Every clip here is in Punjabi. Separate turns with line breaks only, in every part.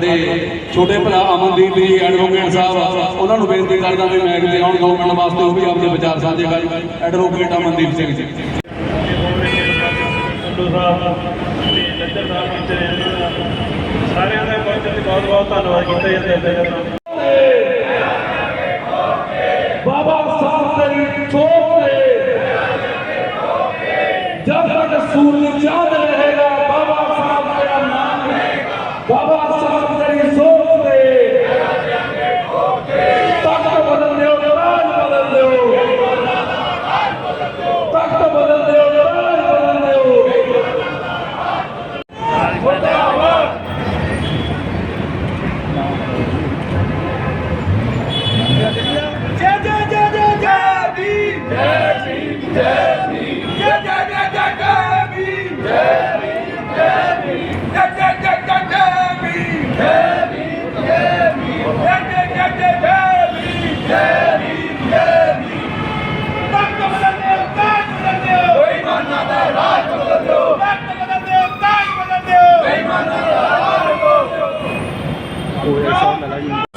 ਸਾਡੇ ਛੋਟੇ ਭਰਾ ਅਮਨਦੀਪ ਜੀ ਐਡਵੋਕੇਟ ਸਾਹਿਬ ਉਹਨਾਂ ਨੂੰ ਬੇਨਤੀ ਕਰਦਾ ਵੀ ਮੈਂ ਕਿਤੇ ਆਉਣ ਦੋ ਮਿੰਟ ਵਾਸਤੇ ਉਹ ਵੀ ਆਪਣੇ ਵਿਚਾਰ ਸਾਂਝੇ ਕਰਨ। ਐਡਵੋਕੇਟ ਅਮਨਦੀਪ ਸਿੰਘ ਜੀ।
ਸਾਰਿਆਂ ਦਾ ਬਹੁਤ ਬਹੁਤ ਬਹੁਤ ਧੰਨਵਾਦ ਕੀਤਾ ਜਾਂਦਾ ਹੈ
ਬਾਬਾ ਸਾਹਿਬ ਤੇਰੀ ਤੇ ਜਦ ਤੱਕ ਸੂਰਜ ਚਾঁਦ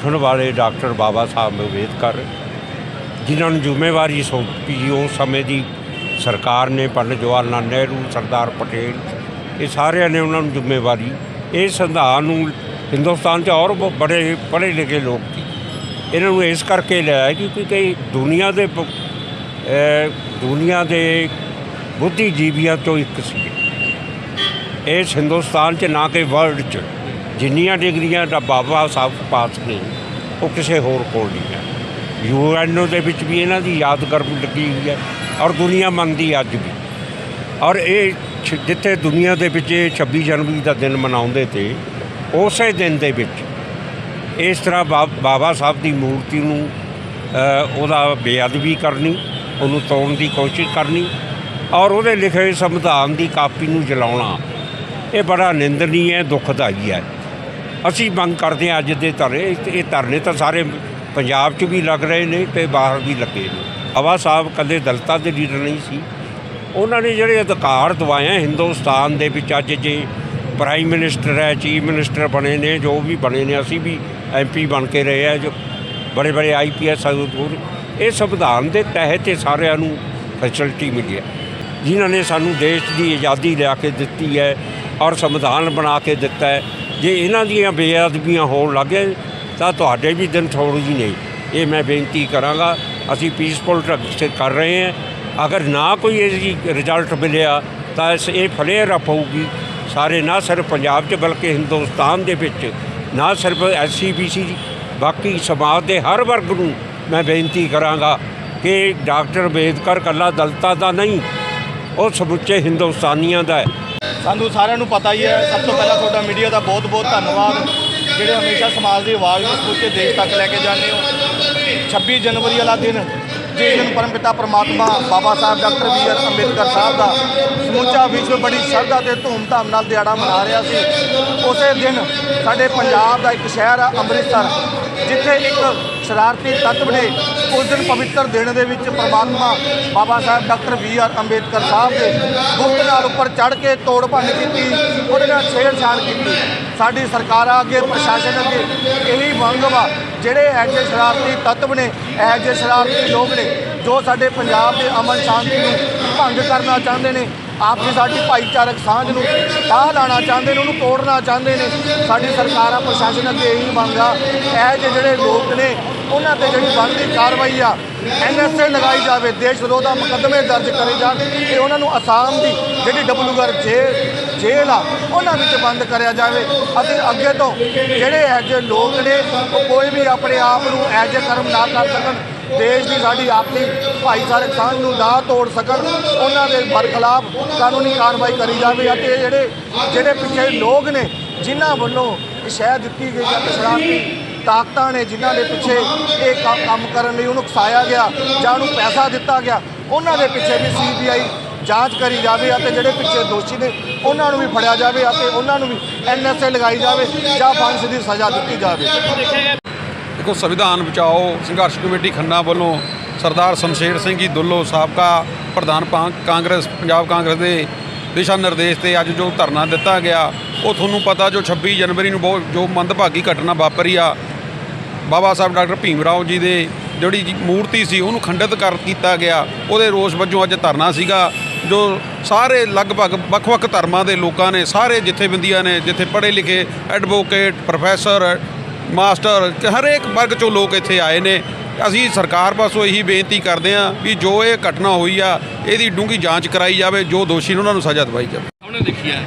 ਦਿਓ
ਵਾਲੇ ਡਾਕਟਰ ਬਾਬਾ ਸਾਹਿਬ ਅੰਬੇਦਕਰ, ਜਿਨ੍ਹਾਂ ਨੂੰ ਜ਼ਿੰਮੇਵਾਰੀ ਸੌਂਪੀ ਉਸ ਸਮੇਂ ਦੀ ਸਰਕਾਰ ਨੇ, ਪੰਡਿਤ ਜਵਾਹਰ ਲਾਲ ਨਹਿਰੂ, ਸਰਦਾਰ ਪਟੇਲ, ਇਹ ਸਾਰਿਆਂ ਨੇ ਉਹਨਾਂ ਨੂੰ ਜ਼ਿੰਮੇਵਾਰੀ, ਇਹ ਸੰਵਿਧਾਨ ਨੂੰ ਹਿੰਦੁਸਤਾਨ 'ਚ ਔਰ ਬ- ਬੜੇ ਪੜ੍ਹੇ ਲਿਖੇ ਲੋਕ ਸੀ। ਇਹਨਾਂ ਨੂੰ ਇਸ ਕਰਕੇ ਲਿਆ ਕਿਉਂਕਿ ਕਈ ਦੁਨੀਆ ਦੇ ਦੁਨੀਆ ਦੇ ਬੁੱਧੀਜੀਵੀਆਂ ਤੋਂ ਇੱਕ ਸੀ। ਇਸ ਹਿੰਦੁਸਤਾਨ 'ਚ ਨਾ ਕਿ ਵਰਲਡ 'ਚ ਜਿੰਨੀਆਂ ਡਿਗਰੀਆਂ ਦਾ ਬਾਬਾ ਸਾਹਿਬ ਪਾਸ ਨੇ, ਉਹ ਕਿਸੇ ਹੋਰ ਕੋਲ ਨਹੀਂ ਹੈ। ਯੂਐਨਓ ਦੇ ਵਿੱਚ ਵੀ ਇਹਨਾਂ ਦੀ ਯਾਦਗਾਰ ਲੱਗੀ ਹੋਈ ਹੈ ਔਰ ਦੁਨੀਆ ਮੰਨਦੀ ਅੱਜ ਵੀ। ਔਰ ਇਹ ਜਿੱਥੇ ਦੁਨੀਆ ਦੇ ਵਿੱਚ ਇਹ 26 ਜਨਵਰੀ ਦਾ ਦਿਨ ਮਨਾਉਂਦੇ ਤੇ ਉਸੇ ਦਿਨ ਦੇ ਵਿੱਚ ਇਸ ਤਰ੍ਹਾਂ ਬਾ- ਬਾਬਾ ਸਾਹਿਬ ਦੀ ਮੂਰਤੀ ਨੂੰ ਉਹਦਾ ਬੇਅਦਬੀ ਕਰਨੀ, ਉਹਨੂੰ ਤੋੜਨ ਦੀ ਕੋਸ਼ਿਸ਼ ਕਰਨੀ ਔਰ ਉਹਦੇ ਲਿਖੇ ਹੋਏ ਸੰਵਿਧਾਨ ਦੀ ਕਾਪੀ ਨੂੰ ਜਲਾਉਣਾ। ਇਹ ਬੜਾ ਨਿੰਦਨੀ ਹੈ ਦੁਖਦਾਈ ਹੈ। ਅਸੀਂ ਮੰਗ ਕਰਦੇ ਹਾਂ ਅੱਜ ਦੇ ਧਰਨੇ, ਇਹ- ਇਹ ਧਰਨੇ ਤਾਂ ਸਾਰੇ ਪੰਜਾਬ 'ਚ ਵੀ ਲੱਗ ਰਹੇ ਨੇ ਤੇ ਬਾਹਰ ਵੀ ਲੱਗੇ ਨੇ। ਬਾਬਾ ਸਾਹਿਬ ਕਦੇ ਦਲਤਾ ਦੇ ਲੀਡਰ ਨਹੀਂ ਸੀ। ਉਹਨਾਂ ਨੇ ਜਿਹੜੇ ਅਧਿਕਾਰ ਦਵਾਏ ਹਿੰਦੁਸਤਾਨ ਦੇ ਵਿੱਚ ਅੱਜ ਜੇ ਪ੍ਰਾਈਮ ਮਿਨਿਸਟਰ ਹੈ, ਚੀਫ ਮਿਨਿਸਟਰ ਬਣੇ ਨੇ, ਜੋ ਵੀ ਬਣੇ ਨੇ, ਅਸੀਂ ਵੀ ਐਮਪੀ ਬਣ ਕੇ ਰਹੇ ਆ ਜੋ ਬੜੇ ਬੜੇ ਆਈਪੀਐਸ ਇਹ ਸੰਵਿਧਾਨ ਦੇ ਤਹਿਤ ਇਹ ਸਾਰਿਆਂ ਨੂੰ ਫੈਸਿਲਿਟੀ ਮਿਲੀ ਹੈ। ਜਿਨ੍ਹਾਂ ਨੇ ਸਾਨੂੰ ਦੇਸ਼ ਦੀ ਆਜ਼ਾਦੀ ਲਿਆ ਕੇ ਦਿੱਤੀ ਹੈ ਔਰ ਸੰਵਿਧਾਨ ਬਣਾ ਕੇ ਦਿੱਤਾ ਹੈ। ਜੇ ਇਹਨਾਂ ਦੀਆਂ ਬੇਅਦਬੀਆਂ ਹੋਣ ਲੱਗੇ ਤਾਂ ਤੁਹਾਡੇ ਵੀ ਦਿਨ ਥੋੜ੍ਹੇ ਹੀ ਨਹੀਂ ਇਹ ਮੈਂ ਬੇਨਤੀ ਕਰਾਂਗਾ, ਅਸੀਂ ਪੀਸਫੁਲ ਢੰਗ ਸੇ ਕਰ ਰਹੇ ਹਾਂ। ਅਗਰ ਨਾ ਕੋਈ ਇਹ ਰਿਜ਼ਲਟ ਮਿਲਿਆ, ਤਾਂ ਇਸ ਇਹ ਫਲੇਅਰ ਅਪ ਹੋਊਗੀ। ਸਾਰੇ ਨਾ ਸਿਰਫ ਪੰਜਾਬ 'ਚ ਬਲਕਿ ਹਿੰਦੁਸਤਾਨ ਦੇ ਵਿੱਚ, ਨਾ ਸਿਰਫ ਐਸਸੀ ਬੀਸੀ ਬਾਕੀ ਸਮਾਜ ਦੇ ਹਰ ਵਰਗ ਨੂੰ ਮੈਂ ਬੇਨਤੀ ਕਰਾਂਗਾ ਕਿ ਡਾਕਟਰ ਅੰਬੇਦਕਰ ਕੱਲਾ ਦਲਤਾ ਦਾ ਨਹੀਂ, ਉਹ ਸਮੁੱਚੇ ਹਿੰਦੁਸਤਾਨੀਆਂ ਦਾ ਹੈ।
ਸਾਨੂੰ ਸਾਰਿਆਂ ਨੂੰ ਪਤਾ ਹੀ ਹੈ, ਸਭ ਤੋਂ ਪਹਿਲਾਂ ਤੁਹਾਡਾ ਮੀਡੀਆ ਦਾ ਬਹੁਤ ਬਹੁਤ ਧੰਨਵਾਦ। ਜਿਹੜੇ ਹਮੇਸ਼ਾ ਸਮਾਜ ਦੀ ਆਵਾਜ਼ ਨੂੰ ਸਮੁੱਚੇ ਦੇਸ਼ ਤੱਕ ਲੈ ਕੇ ਜਾਂਦੇ ਹੋ। 26 ਜਨਵਰੀ ਵਾਲਾ ਦਿਨ ਜਿਸ ਦਿਨ ਪਰਮਪਿਤਾ ਪ੍ਰਮਾਤਮਾ, Baba Sahib, doctor B R Ambedkar Sahib ਦਾ ਸਮੁੱਚਾ ਵਿਸ਼ਵ ਬੜੀ ਸ਼ਰਧਾ ਤੇ ਧੂਮਧਾਮ ਨਾਲ ਦਿਹਾੜਾ ਮਨਾ ਰਿਹਾ ਸੀ। ਉਸੇ ਦਿਨ ਸਾਡੇ ਪੰਜਾਬ ਦਾ ਇੱਕ ਸ਼ਹਿਰ ਆ ਅੰਮ੍ਰਿਤਸਰ, ਜਿੱਥੇ ਇੱਕ ਸ਼ਰਾਰਤੀ ਤੱਤਵ ਨੇ ਉਸ ਦਿਨ ਪਵਿੱਤਰ ਦਿਨ ਦੇ ਵਿੱਚ ਪ੍ਰਮਾਤਮਾ Baba Sahib doctor B R Ambedkar Sahib ਦੇ ਗੁਪਤ ਨਾਲ ਉੱਪਰ ਚੜ੍ਹ ਕੇ ਤੋੜ ਭੰਨ ਕੀਤੀ, ਉਹਦੇ ਨਾਲ ਛੇੜਛਾੜ ਕੀਤੀ। ਸਾਡੀ ਸਰਕਾਰਾਂ ਅੱਗੇ, ਪ੍ਰਸ਼ਾਸਨ ਅੱਗੇ ਇਹੀ ਮੰਗ ਵਾ, ਜਿਹੜੇ ਇਹੋ ਜਿਹੇ ਸ਼ਰਾਰਤੀ ਤੱਤਵ ਨੇ, ਇਹੋ ਜਿਹੇ ਸ਼ਰਾਰਤੀ ਲੋਕ ਨੇ, ਜੋ ਸਾਡੇ ਪੰਜਾਬ ਦੇ ਅਮਨ ਸ਼ਾਂਤੀ ਨੂੰ ਭੰਗ ਕਰਨਾ ਚਾਹੁੰਦੇ ਨੇ ਆਪਸੀ ਸਾਡੀ ਭਾਈਚਾਰਕ ਸਾਂਝ ਨੂੰ ਤਾਹ ਲਾਣਾ ਚਾਹੁੰਦੇ ਨੇ, ਉਹਨੂੰ ਤੋੜਨਾ ਚਾਹੁੰਦੇ ਨੇ, ਸਾਡੀ ਸਰਕਾਰਾਂ ਪ੍ਰਸ਼ਾਸਨ ਅੱਗੇ ਇਹੀ ਮੰਗ ਆ, ਇਹ ਜਿਹੇ ਜਿਹੜੇ ਲੋਕ ਨੇ ਉਹਨਾਂ ਤੇ ਜਿਹੜੀ ਬਣਦੀ ਕਾਰਵਾਈ ਆ ਐਨਐਸਏ ਲਗਾਈ ਜਾਵੇ, ਦੇਸ਼ ਵਿਰੋਧ ਦਾ ਮੁਕੱਦਮੇ ਦਰਜ ਕਰੇ ਜਾਣ ਤੇ ਉਹਨਾਂ ਨੂੰ ਅਸਾਮ ਦੀ ਜਿਹੜੀ ਡਬਲੂਗਰ ਜੇ, ਜੇਲ੍ਹ ਆ, ਉਹਨਾਂ ਵਿੱਚ ਬੰਦ ਕਰਿਆ ਜਾਵੇ। ਅਤੇ ਅੱਗੇ ਤੋਂ ਜਿਹੜੇ ਇਹੋ ਜਿਹੇ ਲੋਕ ਨੇ, ਉਹ ਕੋਈ ਵੀ ਆਪਣੇ ਆਪ ਨੂੰ ਐਜੇ ਕਰਮ ਨਾ ਕਰ ਸਕਣ, ਦੇਸ਼ ਦੀ ਸਾਡੀ ਆਪਣੀ ਭਾਈਚਾਰਕ ਸਾਂਝ ਨੂੰ ਨਾ ਤੋੜ ਸਕਣ, ਉਹਨਾਂ ਦੇ ਬਰਖਲਾਫ ਕਾਨੂੰਨੀ ਕਾਰਵਾਈ ਕਰੀ ਜਾਵੇ। ਅਤੇ ਜਿਹੜੇ ਜਿਹੜੇ ਪਿੱਛੇ ਲੋਕ ਨੇ, ਜਿਨ੍ਹਾਂ ਵੱਲੋਂ ਸ਼ਹਿ ਦਿੱਤੀ ਗਈ ਜਾਂ ਸ਼ਰਾਰਤੀ ਤਾਕਤਾਂ ਨੇ ਜਿਨ੍ਹਾਂ ਦੇ ਪਿੱਛੇ ਇਹ ਕੰਮ ਕਰਨ ਲਈ ਉਹਨੂੰ ਉਕਸਾਇਆ ਗਿਆ, ਜਾਂ ਉਹਨੂੰ ਪੈਸਾ ਦਿੱਤਾ ਗਿਆ, ਉਹਨਾਂ ਦੇ ਪਿੱਛੇ ਵੀ ਸੀਬੀਆਈ ਜਾਂਚ ਕਰੀ ਜਾਵੇ ਅਤੇ ਜਿਹੜੇ ਪਿੱਛੇ ਦੋਸ਼ੀ ਨੇ, ਉਹਨਾਂ ਨੂੰ ਵੀ ਫੜਿਆ ਜਾਵੇ ਅਤੇ ਉਹਨਾਂ ਨੂੰ ਵੀ ਐਨਐਸਏ ਲਗਾਈ ਜਾਵੇ ਜਾਂ ਫਾਂਸੀ ਦੀ ਸਜ਼ਾ ਦਿੱਤੀ ਜਾਵੇ।
ਦੇਖੋ, ਸੰਵਿਧਾਨ ਬਚਾਓ, ਸੰਘਰਸ਼ ਕਮੇਟੀ ਖੰਨਾ ਵੱਲੋਂ ਸਰਦਾਰ ਸ਼ਮਸ਼ੇਰ ਸਿੰਘ ਜੀ ਦੁੱਲੋ ਸਾਬਕਾ ਪ੍ਰਧਾਨ ਕਾਂਗਰਸ, ਪੰਜਾਬ ਕਾਂਗਰਸ ਦੇ ਦਿਸ਼ਾ ਨਿਰਦੇਸ਼ ਤੇ ਅੱਜ ਜੋ ਧਰਨਾ ਦਿੱਤਾ ਗਿਆ, ਉਹ ਤੁਹਾਨੂੰ ਪਤਾ ਜੋ 26 ਜਨਵਰੀ ਨੂੰ ਬਹੁਤ ਜੋ ਮੰਦਭਾਗੀ ਘਟਨਾ ਵਾਪਰੀ ਆ ਬਾਬਾ ਸਾਹਿਬ ਡਾਕਟਰ ਭੀਮ ਰਾਓ ਜੀ ਦੇ ਜਿਹੜੀ ਮੂਰਤੀ ਸੀ, ਉਹਨੂੰ ਖੰਡਿਤ ਕਰ ਕੀਤਾ ਗਿਆ। ਉਹਦੇ ਰੋਸ ਵਜੋਂ ਅੱਜ ਧਰਨਾ ਸੀਗਾ, ਜੋ ਸਾਰੇ ਲਗਭਗ ਵੱਖ-ਵੱਖ ਧਰਮਾਂ ਦੇ ਲੋਕਾਂ ਨੇ, ਸਾਰੇ ਜਥੇਬੰਦੀਆਂ ਨੇ, ਜਿੱਥੇ ਪੜ੍ਹੇ ਲਿਖੇ ਐਡਵੋਕੇਟ, ਪ੍ਰੋਫੈਸਰ, ਮਾਸਟਰ, ਹਰੇਕ ਵਰਗ ਚੋਂ ਲੋਕ ਇੱਥੇ ਆਏ ਨੇ। ਅਸੀਂ ਸਰਕਾਰ ਪਾਸੋਂ ਇਹੀ ਬੇਨਤੀ ਕਰਦੇ ਹਾਂ ਵੀ ਜੋ ਇਹ ਘਟਨਾ ਹੋਈ ਆ, ਇਹਦੀ ਡੂੰਘੀ ਜਾਂਚ ਕਰਾਈ ਜਾਵੇ, ਜੋ ਦੋਸ਼ੀ ਨੇ ਉਹਨਾਂ ਨੂੰ ਸਜ਼ਾ ਦਿਵਾਈ ਜਾਵੇ।
ਉਹਨੇ ਦੇਖਿਆ